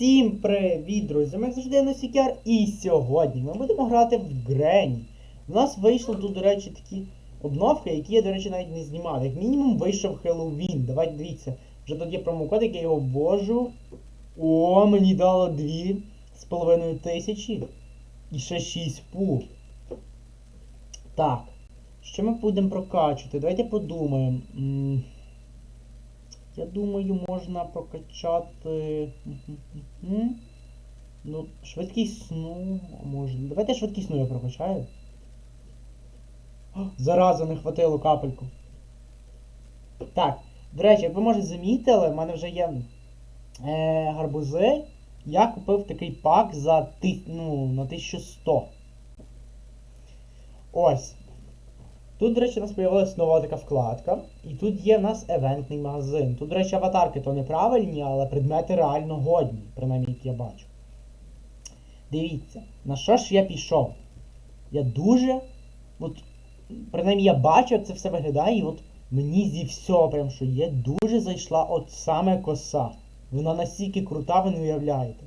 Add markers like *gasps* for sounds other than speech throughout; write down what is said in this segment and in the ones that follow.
Всім привіт, друзі! Ми завжди я Носікяр і сьогодні ми будемо грати в Грені. У нас вийшло тут, до речі, такі обновки, які я, до речі, навіть не знімав. Як мінімум вийшов Хеллоуін. Давайте дивіться. Вже тут є промокодик, я його ввожу. О, мені дало дві з половиною тисячі. І ще 6 пу. Так. Що ми будемо прокачувати? Давайте подумаємо. Я думаю, можна прокачати. Ну, швидкість сну. Може. Давайте швидкість сну я прокачаю. О, *gasps* Зараза, не хватило капельку. Так, до речі, як ви може замітили, в мене вже є е, гарбузи. Я купив такий пак за ти, ну, на 1100. Ось. Тут, до речі, у нас з'явилася нова така вкладка. І тут є в нас евентний магазин. Тут, до речі, аватарки то неправильні, але предмети реально годні, принаймні, як я бачу. Дивіться, на що ж я пішов? Я дуже. От, принаймні я бачу, як це все виглядає, і от мені зі всього, прям що є, дуже зайшла от саме коса. Вона настільки крута, ви не уявляєте.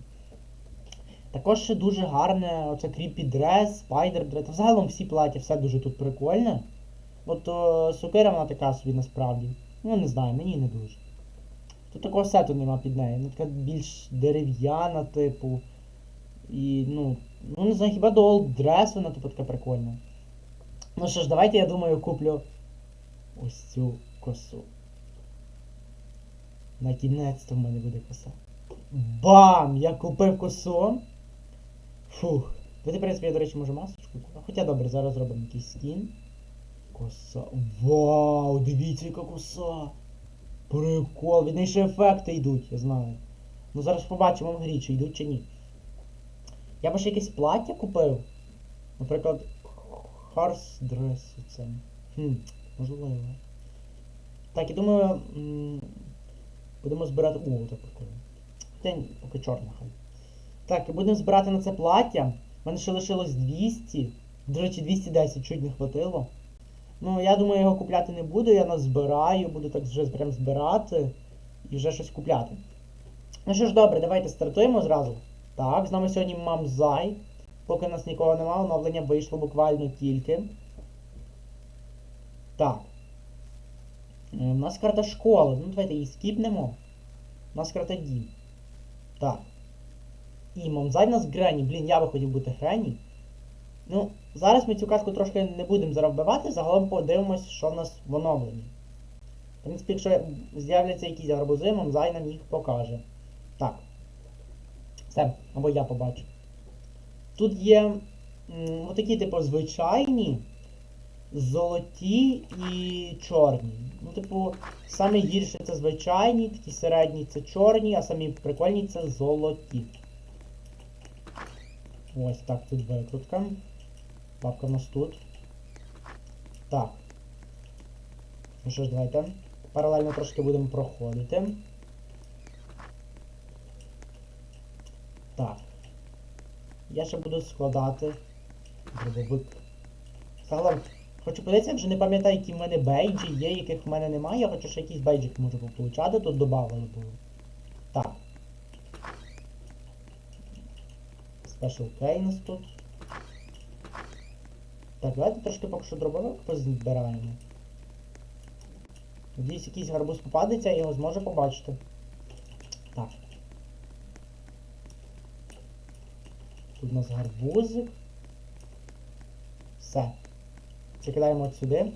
Також ще дуже гарне оце кріпі дрес, спайдер дрес. Взагалом всі плаття, все дуже тут прикольне. От о, сукира вона така собі насправді. Ну не знаю, мені не дуже. Тут такого сету нема під нею. Вона така більш дерев'яна, типу. І, ну, ну не знаю, хіба до Old Dress вона типу така прикольна. Ну що ж, давайте я думаю куплю ось цю косу. На кінець-то в мене буде коса. Бам! Я купив косу. Фух. Давайте, в принципі, я, до речі, можу масочку. Хоча добре, зараз зробимо якийсь скін. Коса. Вау! Дивіться, яка коса! Прикол, від неї ще ефекти йдуть, я знаю. Ну зараз побачимо в грі, чи йдуть чи ні. Я би ще якесь плаття купив. Наприклад, Харс дрес оце. Хм, можливо. Так, я думаю. Будемо збирати. О, це прикольно. День поки чорна хай. Так, і будемо збирати на це плаття. У мене ще лишилось 200. До речі, 210 чуть не хватило. Ну, я думаю, його купляти не буду, я назбираю, буду так вже прям збирати і вже щось купляти. Ну що ж, добре, давайте стартуємо зразу. Так, з нами сьогодні мамзай. Поки нас нікого немає, оновлення вийшло буквально тільки. Так. Е, У нас карта школи. Ну, давайте її скіпнемо. У нас карта дім. Так. І мамзай в нас Грені. Блін, я би хотів бути Грені. Ну, зараз ми цю катку трошки не будемо зараз загалом подивимось, що в нас в оновленні. В принципі, якщо з'являться якісь гарбузи, мамзай нам їх покаже. Так. Все, або я побачу. Тут є м, отакі, типу, звичайні, золоті і чорні. Ну, типу, самі гірші це звичайні, такі середні це чорні, а самі прикольні це золоті. Ось так, тут викрутка. Бабка в нас тут. Так. Ну що ж, давайте. Паралельно трошки будемо проходити. Так. Я ще буду складати дробовик. Загалом, хочу подивитися, я вже не пам'ятаю, які в мене бейджі є, яких в мене немає. Я хочу ще якийсь бейджик можу получати, тут додавали було. Так. Special K у нас тут. Так, давайте трошки поки що дробовик позбираємо. Надіюсь, якийсь гарбуз попадеться, я його зможу побачити. Так. Тут у нас гарбузик. Все. Це от сюди.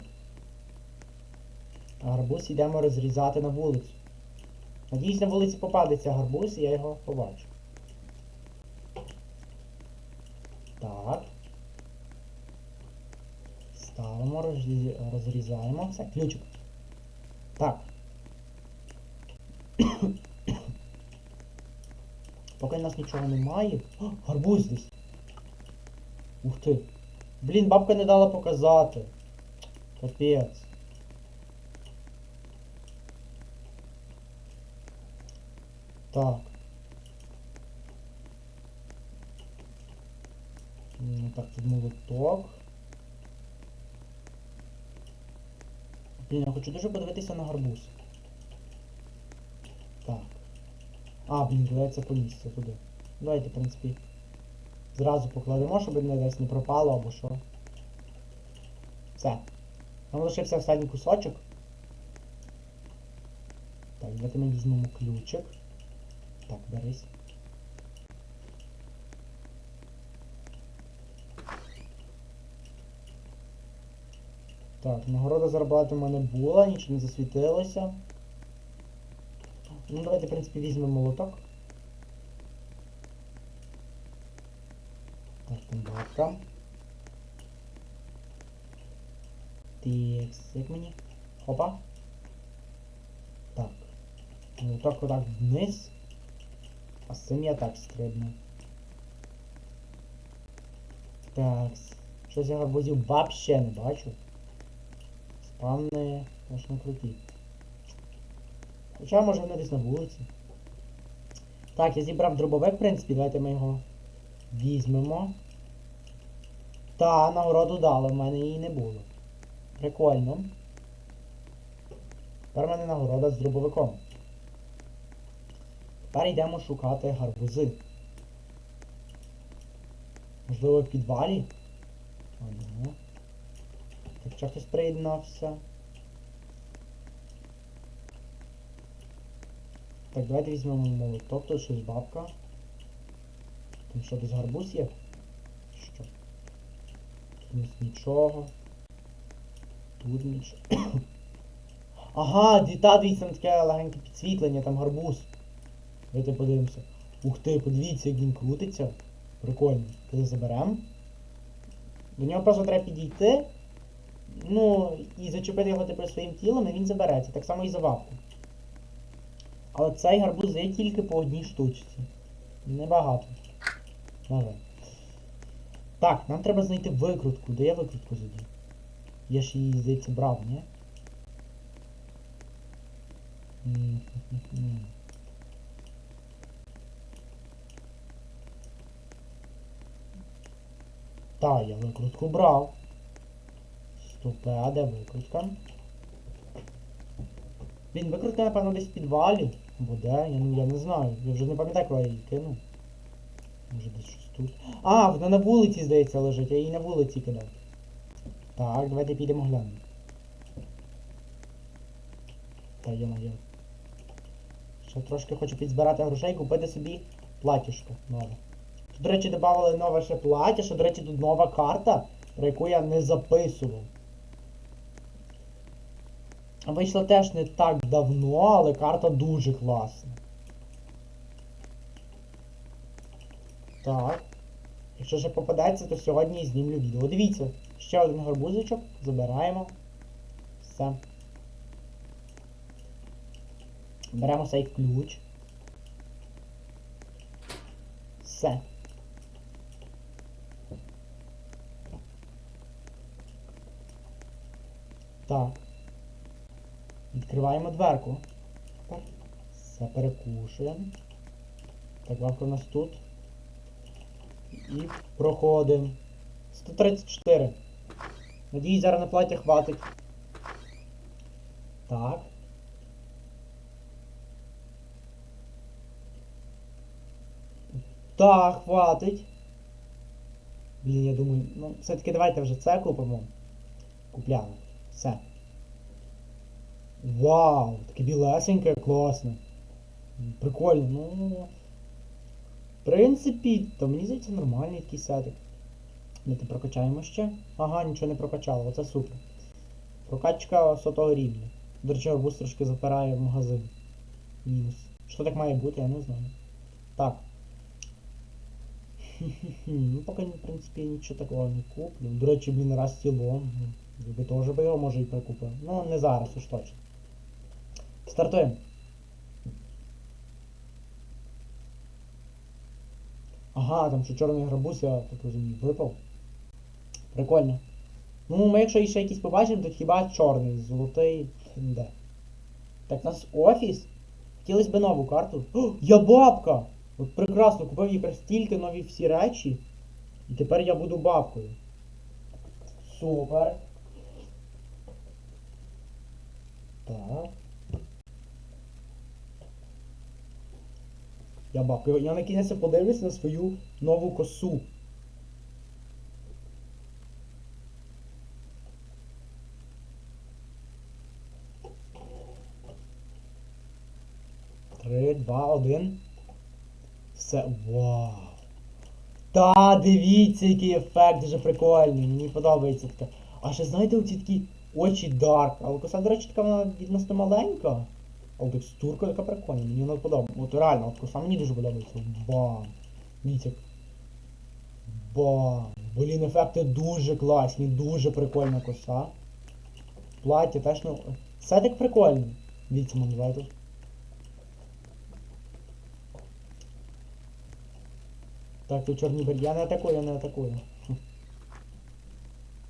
Гарбуз йдемо розрізати на вулицю. Надіюсь, на вулиці попадеться гарбуз і я його побачу. Розрізаємо. Все, ключик. Так. *coughs* Поки в нас нічого немає. О, гарбуз десь. Ух ти. Блін, бабка не дала показати. Капець. Так. М, Так, тут молоток. Блін, я хочу дуже подивитися на гарбуз. Так. А, блін, здається, понісся туди. Давайте, в принципі, зразу покладемо, щоб не десь не пропало або що. Все. Нам лишився останній кусочок. Так, давайте ми візьмемо ключик. Так, берись. Так, нагорода заробляти в мене була, нічого не засвітилося. Ну, давайте, в принципі, візьмемо молоток. Так, там бабка. Текс, як мені? Хопа. Так. Молоток отак вниз. А з цим я так стрибну. Так. Щось я гарбузів вообще не бачу. Спавни аж не круті. Хоча може вони десь на вулиці. Так, я зібрав дробовик, в принципі, давайте ми його візьмемо. Та, нагороду дали, в мене її не було. Прикольно. Тепер в мене нагорода з дробовиком. Тепер йдемо шукати гарбузи. Можливо, в підвалі? Ага. Так, що хтось приєднався. Так, давайте візьмемо молоток, тут щось бабка. Там що десь гарбуз є? Що? Тут нічого. Тут нічого. *coughs* Ага, діта, дивіться, там таке легеньке підсвітлення, там гарбуз. Давайте подивимося. Ух ти, подивіться, як він крутиться. Прикольно. Коли заберемо. До нього просто треба підійти. Ну, і зачепити його тепер своїм тілом, і він забереться. Так само і за вапку. Але цей гарбуз є тільки по одній штучці. Небагато. На. Так, нам треба знайти викрутку. Де я викрутку задів? Я ж її, здається, брав, ні? Та, я викрутку брав. Стопе, а де викрутка? Він викрутка, напевно, десь в підвалі. Або де, я, я не знаю. Я вже не пам'ятаю, коли я її кинув. Може десь щось тут. А, вона на вулиці, здається, лежить, я її на вулиці кидав. Так, давайте підемо глянемо. Та є моє. Ще трошки хочу підзбирати грошей, купити собі платіжко нове. Тут, до речі, додали нове ще плаття, до речі, тут нова карта, про яку я не записував. Вийшла теж не так давно, але карта дуже класна. Так. Якщо ще попадеться, то сьогодні знімлю відео. Дивіться, ще один гарбузичок. Забираємо. Все. Беремо сейф ключ. Все. Так. Відкриваємо дверку. Так. Все перекушуємо. Так, лавка у нас тут. І проходимо. 134. Надіюсь, зараз на платі хватить. Так. Так, хватить. Блін, я думаю, ну, все-таки давайте вже це купимо. Купляємо. Все. Вау! Таке білесеньке, класне. Прикольно, ну. В принципі, то мені здається нормальний такий сетик. Давайте прокачаємо ще. Ага, нічого не прокачало, оце супер. Прокачка сотого рівня. До речі, арбуз трошки запирає в магазин. Мінус. Що так має бути, я не знаю. Так. Ну, поки, в принципі, нічого такого не куплю. До речі, блін, раз цілом. Ви теж би його може і прикупив. Ну, не зараз уж точно. Стартуємо. Ага, там ще чорний гарбуз, я так розумію, випав. Прикольно. Ну, ми якщо ще якийсь побачимо, то хіба чорний, золотий. Де? Так, у нас офіс. Хотілося б нову карту. О, я бабка! От прекрасно, купив якраз тільки нові всі речі. І тепер я буду бабкою. Супер. Так. Я бабка. Я на кінець подивлюсь на свою нову косу. Три, два, один. Все. Вау. Та, дивіться, який ефект, дуже прикольний. Мені подобається таке. А ще знаєте оці такі очі дарк. Але коса, до речі, така вона відносно маленька. Але текстурка яка прикольна, мені вона подобається. От реально, от коса мені дуже подобається. Бам. Дивіться. Бам. Блін, ефекти дуже класні, дуже прикольна коса. Плаття теж, ну. Все так прикольно. Дивіться, мам, давайте. Так, тут чорні бер... Я не атакую, я не атакую.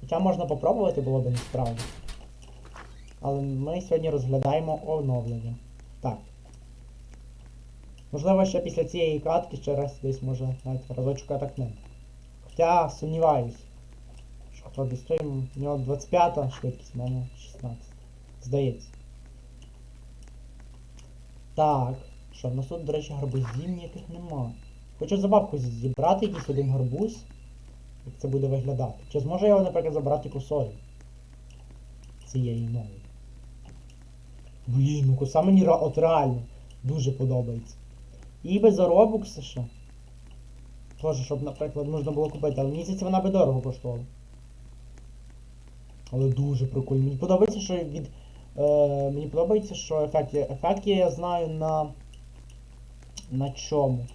Хоча можна попробувати було би насправді. Але ми сьогодні розглядаємо оновлення. Так. Можливо, ще після цієї катки ще раз десь може навіть разочок атакнемо. Хоча сумніваюсь. Що хто десь той, у нього 25 швидкість, у мене 16. Здається. Так. Що, в нас тут, до речі, гарбузів ніяких нема. Хочу за бабку зібрати якийсь один гарбуз. Як це буде виглядати. Чи зможу я його, наприклад, забрати косою? Цієї нової. Блін, ну коса мені от реально дуже подобається. І без заробокса ще. Тоже, щоб, наприклад, можна було купити, але здається, вона би дорого коштувала. Але дуже прикольно. Мені подобається, що від. Е, мені подобається, що ефекти. Ефекти я знаю на. На чому?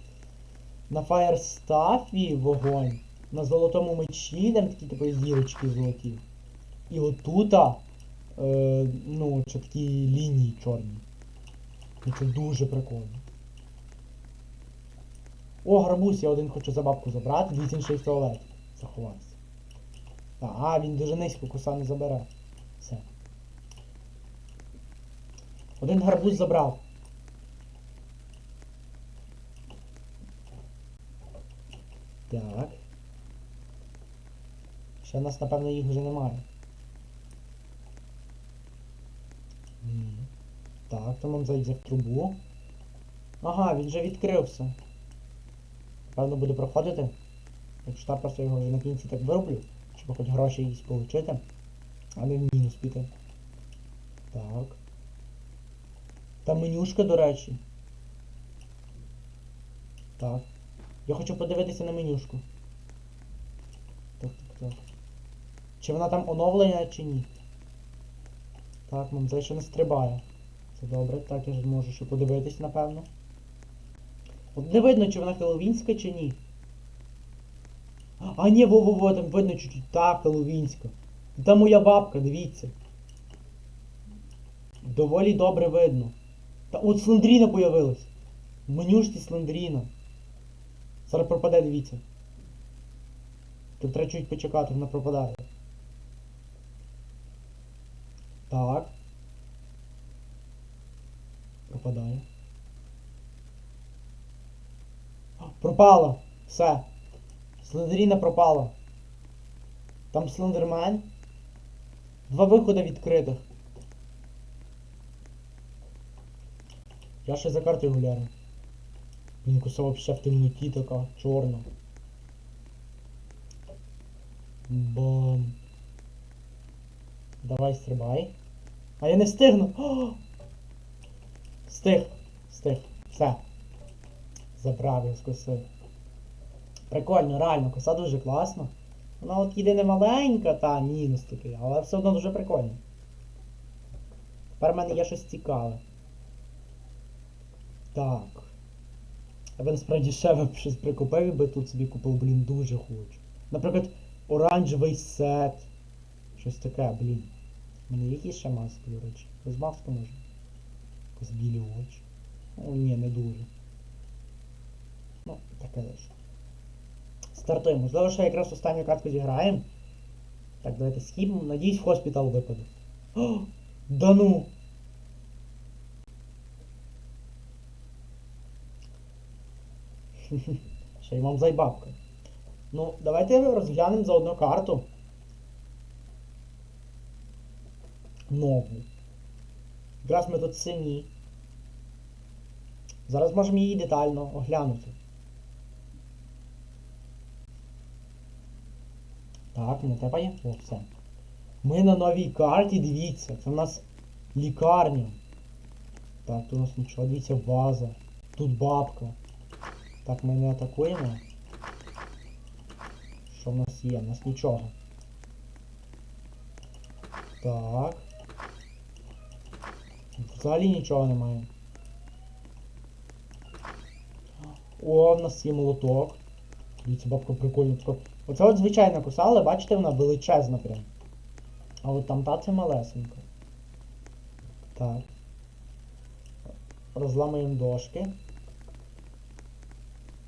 На фаєрстафі вогонь, на золотому мечі, там такі типу зірочки золоті. І отута, е, ну, чіткі лінії чорні. І це дуже прикольно. О, гарбуз, я один хочу за бабку забрати, дивіться, він ще й в туалет заховався. А, він дуже низько, коса не забере. Все. Один гарбуз забрав. Так. Ще нас, напевно, їх вже немає. Так, то нам зайде в трубу. Ага, він вже відкрився. Напевно, буде проходити. Якщо так, просто його вже на кінці так вироблю, щоб хоч гроші якісь отримати, а не в мінус піти. Так. Там менюшка, до речі. Так. Я хочу подивитися на менюшку. Так, так, так. Чи вона там оновлена, чи ні? Так, мамзай ще не стрибає. Добре, так я ж можу ще подивитись, напевно. От не видно, чи вона хеллоуінська, чи ні. А, ні, во-во-во, там видно чуть-чуть. Так, хеллоуінська. Там моя бабка, дивіться. Доволі добре видно. Та от Слендріна появилась. Менюшці Слендріна. Зараз пропаде, дивіться. Тут треба чуть почекати, вона пропадає. Так. Пропадає. А, Пропала! Все. Слендеріна пропала. Там Слендермен. Два виходи відкритих. Я ще за картою гуляю. Блін, коса вообще в темноті така, чорна. Бам. Давай стрибай. А я не встигну. О! Встиг. Встиг. Все. Забрав я з коси. Прикольно, реально, коса дуже класна. Вона от єдине маленька, та мінус такий, але все одно дуже прикольно. Тепер в мене є щось цікаве. Так. Я би насправді ще б щось прикупив, і би тут собі купив, блін, дуже хочу. Наприклад, оранжевий сет. Щось таке, блін. У мене є якісь ще маски, до речі. Без маски може. Якось очі. О, ні, не дуже. Ну, таке лише. Стартуємо. Можливо, що якраз останню катку зіграємо. Так, давайте скіпнемо. Надіюсь, хоспітал випаде. О, да ну! *laughs* Ще й вам зайбабка. Ну, давайте розглянемо заодно карту. Нову. Якраз ми тут сині. Зараз можемо її детально оглянути. Так, не треба. О, все. Ми на новій карті, дивіться, це в нас лікарня. Так, тут у нас нічого, дивіться, ваза. Тут бабка. Так, ми не атакуємо. Що в нас є? У нас нічого. Так. Взагалі нічого немає. О, в нас є молоток. Дивіться, бабка прикольна. Оце от звичайна коса, але бачите, вона величезна прям. А от там та це малесенька. Так. Розламуємо дошки.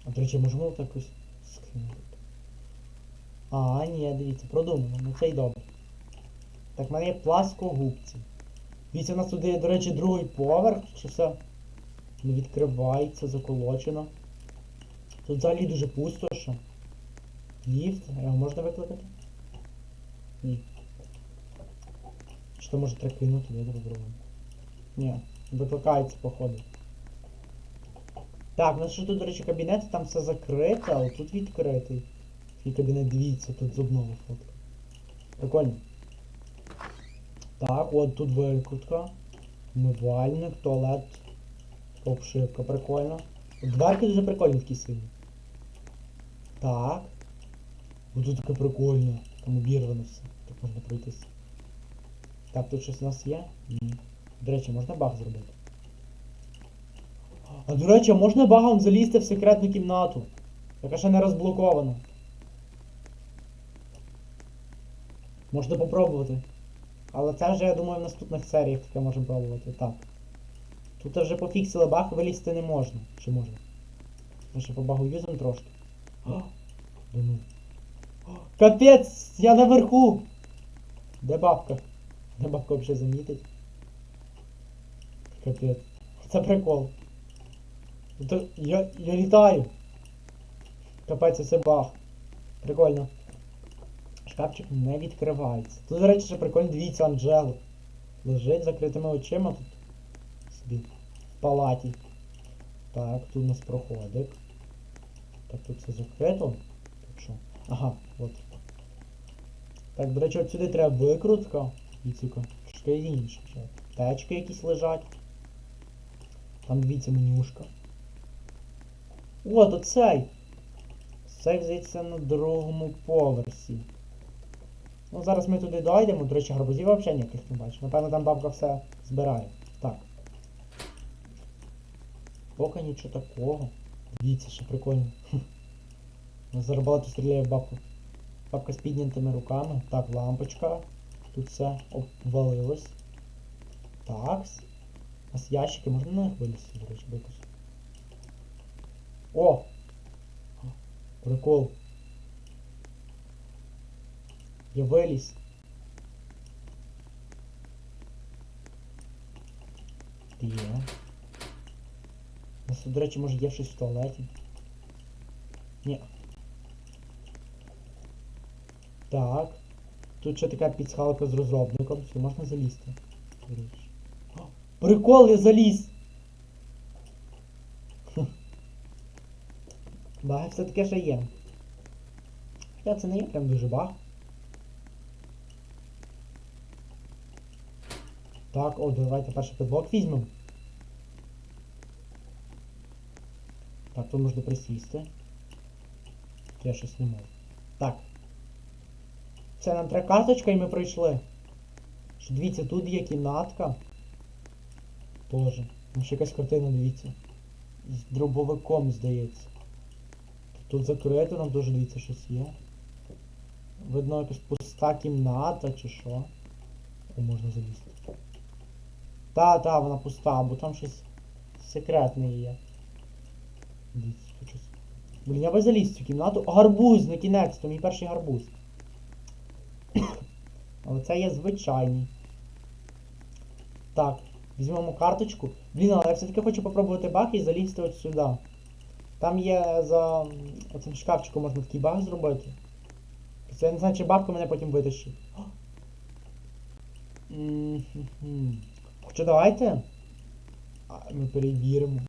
А до речі, можемо так якось скинути. А, ні, дивіться, продумано, ну це й добре. Так, в мене є пласкогубці. Дивіться, у нас тут є, до речі, другий поверх, що все не відкривається, заколочено. Тут взагалі дуже пусто ще. Ліфт, його можна викликати? Ні. То може треба кинути, я попробую. Ні, викликається, походу. Так, у нас ще тут, до речі, кабінет, там все закрите, але тут відкритий. Такий кабінет, дивіться, тут зубного фотка. Прикольно. Так, от тут викрутка. Умивальник, туалет. Обшивка прикольна. Дверки дуже прикольні такі сині. Так. Ось тут таке прикольне. Там обірвано все. Так можна пройтись. Так, тут щось у нас є? Ні. До речі, можна баг зробити? А до речі, можна багом залізти в секретну кімнату, яка ще не розблокована. Можна попробувати. Але це вже, я думаю, в наступних серіях таке можемо пробувати. Так. Тут вже пофіксили баг, вилізти не можна. Чи можна? Ми ще по багу юзом трошки. Капець! Я наверху! Де бабка? Де бабка взагалі замітить? Капець. Це прикол. Я, я літаю. Капець, це баг. Прикольно. Шкафчик не відкривається. Тут, до речі, ще прикольно, дивіться, Анджело. Лежить закритими очима тут. Собі. В палаті. Так, тут у нас проходик. Так, тут все закрито. Що? Ага, от. Так, до речі, от сюди треба викрутка. Дивіться, що інше. Течки якісь лежать. Там дивіться менюшка. О, то цей! Цей здається на другому поверсі. Ну, зараз ми туди дойдемо, до речі, гарбузів взагалі ніяких не бачу. Напевно, там бабка все збирає. Так. Поки нічого такого. Дивіться, що прикольно. У нас зараз багато стріляє в бабку. Бабка з піднятими руками. Так, лампочка. Тут все обвалилось. Так. У нас ящики, можна на них вилізти, до речі, якось. О! Прикол. Я виліз. Є. У нас тут, до речі, може є щось в туалеті. Ні. Так. Тут ще така підсхалка з розробником. Сюди можна залізти. Прикол, я заліз! Баг все-таки ще є. Хоча це не є прям дуже баг. Так, о, давайте перший підблок візьмемо. Так, тут можна присісти. Я щось не можу. Так. Це нам треба карточка і ми пройшли. Що, дивіться, тут є кімнатка. Боже, там ще якась картина, дивіться. З дробовиком, здається. Тут закрито, нам дуже дивіться щось є. Видно якась пуста кімната чи що. О, можна залізти. Та, та, вона пуста, бо там щось секретне є. Дивіться, щось. Блін, я би заліз в цю кімнату. Гарбуз, на кінець, то мій перший гарбуз. Але це є звичайний. Так, візьмемо карточку. Блін, але я все-таки хочу попробувати баг і залізти от сюди. Там є за оцим шкафчиком можна такий баг зробити. Це я не знаю, чи бабка мене потім витащить. Хоча давайте. А, Ми перевіримо.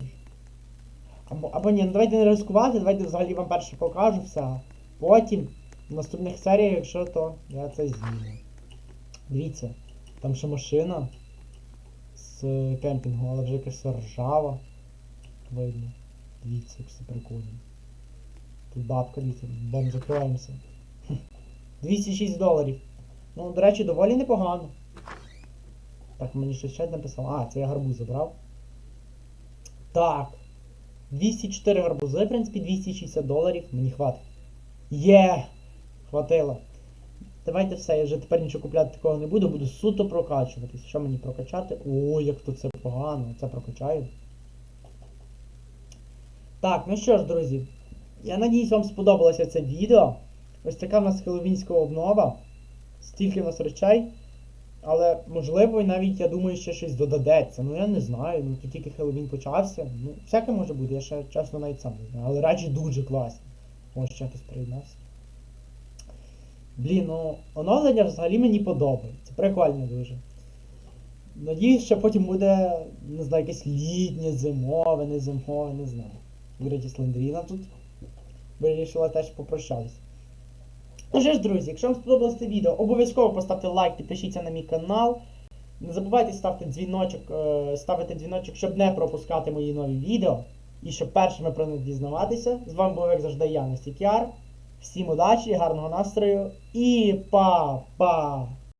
Або, або ні, ну давайте не ризикувати, давайте взагалі вам перше покажу все. Потім, в наступних серіях, якщо то, я це зніму. Дивіться, там ще машина з кемпінгу, але вже якась ржава. Видно. Дивіться, як все прикольно. Тут бабка, дивіться, бом закриваємося. 206 доларів. Ну, до речі, доволі непогано. Так, мені щось ще написало. А, це я гарбуз забрав. Так. 204 гарбузи, в принципі, 260 доларів. Мені хватить. Є! Хватило. Давайте все, я вже тепер нічого купляти такого не буду, буду суто прокачуватись. Що мені прокачати? О, як тут це погано. Це прокачаю. Так, ну що ж, друзі. Я надіюсь, вам сподобалося це відео. Ось така в нас хеллоуінська обнова. Стільки в нас речей. Але можливо, і навіть я думаю, ще щось додадеться. Ну я не знаю. Ну тут тільки Хеллоуін почався. Ну, всяке може бути, я ще чесно навіть сам не знаю. Але речі дуже класні. Ось ще хтось приєднався. Блін, ну оновлення взагалі мені подобається. Прикольно дуже. Надіюсь, що потім буде, не знаю, якесь літнє, зимове, не зимове, не знаю. До речі, Слендріна тут вирішила теж попрощатися. Ну що ж, друзі, якщо вам сподобалось це відео, обов'язково поставте лайк, підпишіться на мій канал. Не забувайте ставити дзвіночок, е, ставити дзвіночок, щоб не пропускати мої нові відео. І щоб першими про них дізнаватися. З вами був, як завжди, я, Настікяр. Всім удачі, гарного настрою і па-па!